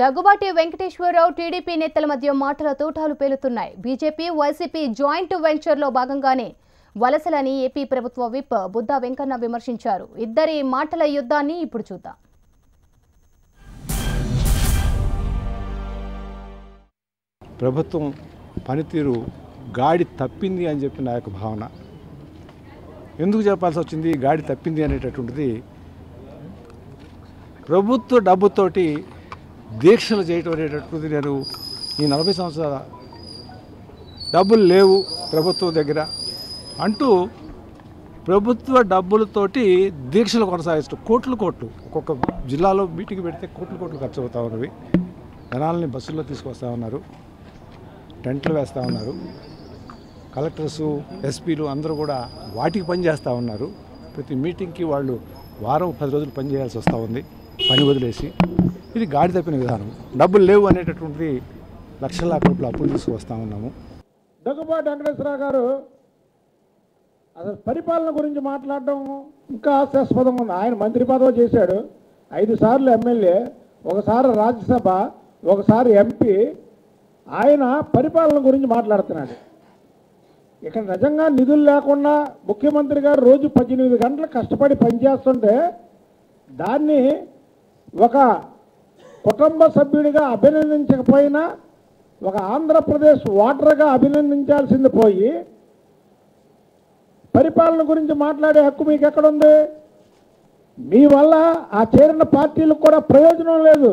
Daggubati Venkateswararao TDP నేతల మధ్య మాటల తూటాలు పేలుతున్నాయి. బీజేపీ వైసీపీ జాయింట్ వెంచర్లో భాగంగానే వలసలని ఏపీ ప్రభుత్వ విప్ బుద్ధా వెంకన్న విమర్శించారు. ఇద్దరి మాటల యుద్ధాన్ని ఇప్పుడు చూద్దాం. ప్రభుత్వం పనితీరు గాడి తప్పింది అని చెప్పి నా యొక్క భావన. ఎందుకు చెప్పాల్సి వచ్చింది? గాడి తప్పింది అనేటటువంటిది ప్రభుత్వ డబ్బుతోటి దీక్షలు చేయటం అనేటటువంటిది నేను ఈ నలభై సంవత్సరాల డబ్బులు లేవు ప్రభుత్వం దగ్గర అంటూ ప్రభుత్వ డబ్బులతోటి దీక్షలు కొనసాగిస్తూ కోట్లు కోట్లు. ఒక్కొక్క జిల్లాలో మీటింగ్ పెడితే కోట్లు కోట్లు ఖర్చు అవుతా ఉన్నవి. జనాలని బస్సుల్లో తీసుకొస్తా ఉన్నారు. టెంట్లు వేస్తూ ఉన్నారు. కలెక్టర్స్ ఎస్పీలు అందరూ కూడా వాటికి పని చేస్తూ ఉన్నారు. ప్రతి మీటింగ్కి వాళ్ళు వారం పది రోజులు పనిచేయాల్సి వస్తూ ఉంది. పని వదిలేసి. ఇది గాడి తప్పిన విధానం. డబ్బులు లేవు అనేటటువంటిది లక్షల కోట్ల అప్పులు తీసుకువస్తూ ఉన్నాము. దగ్గుబాటి వెంకటేశ్వరరావు గారు అసలు పరిపాలన గురించి మాట్లాడడం ఇంకా హాస్యాస్పదంగా ఉంది. ఆయన మంత్రి పదవి చేశాడు. ఐదు సార్లు ఎమ్మెల్యే ఒకసారి రాజ్యసభ ఒకసారి ఎంపీ. ఆయన పరిపాలన గురించి మాట్లాడుతున్నాడు. ఇక్కడ నిజంగా నిధులు లేకుండా ముఖ్యమంత్రి గారు రోజు పద్దెనిమిది గంటలు కష్టపడి పనిచేస్తుంటే దాన్ని ఒక కుటుంబ సభ్యుడిగా అభినందించకపోయినా ఒక ఆంధ్రప్రదేశ్ ఓటర్గా అభినందించాల్సింది పోయి పరిపాలన గురించి మాట్లాడే హక్కు మీకు ఎక్కడుంది మీ వల్ల ఆ చేరిన పార్టీలకు కూడా ప్రయోజనం లేదు.